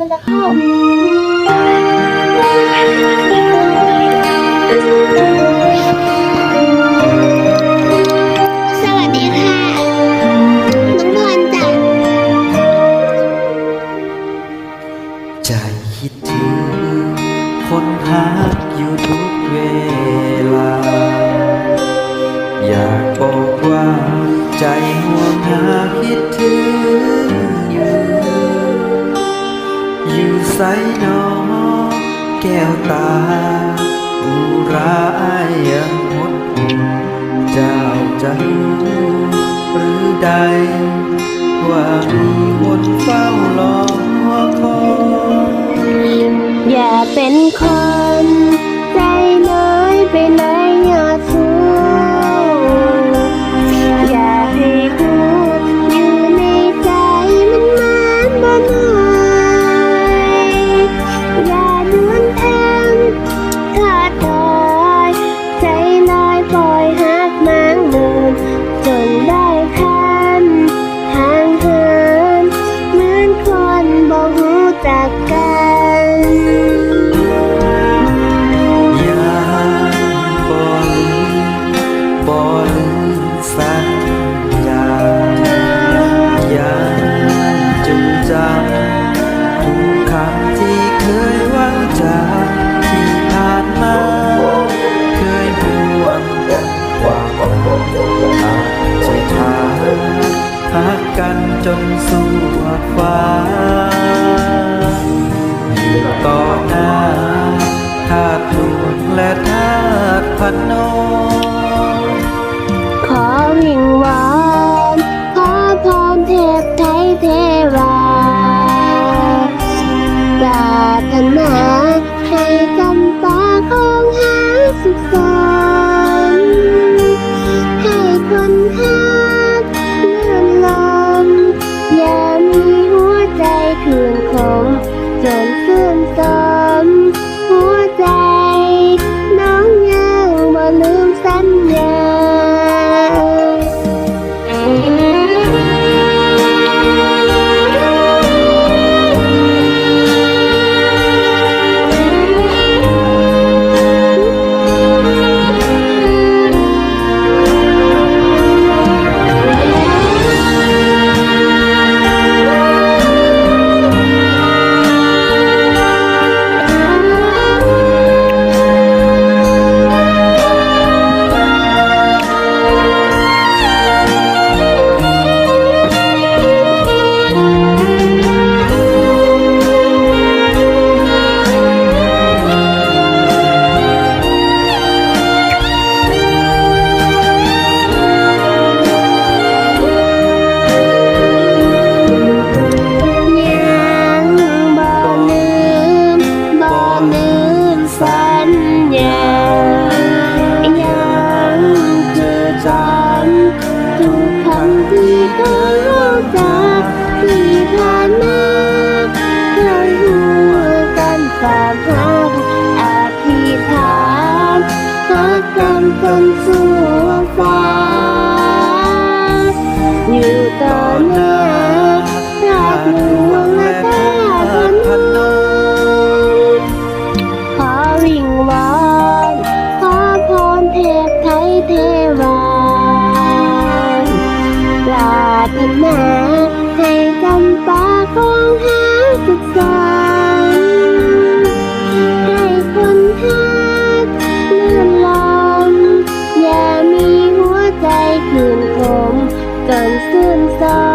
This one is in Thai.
มันจะเข้าสวัสดีค่ะน้องพรจ้ะใจคิดถึง คนพักอยู่ทุกเวลา อยากบอกว่า ใจห่วงหาคิดถึง ใสหนอแก้วตาอุรายังหดหูเจ้าจะรู้หรือใด ว่ามีคนเฝ้ารอคอยอย่าเป็นคน จนสู่ฟ้าอยู่ต่อหน้าธาตุหลวงและธาตุพนม คืนคมจนซื่นสมหั ทุกคำที่เคยรู้จักที่ผ่านมาเคยรู้กันฝากรักอธิษฐานรักกันจนสู่ฟ้าอยู่ต่อหน้าาสุขสันต์ให้คนทักเลื่อนลมอย่ามีหัวใจคืนคมจนซื่นสม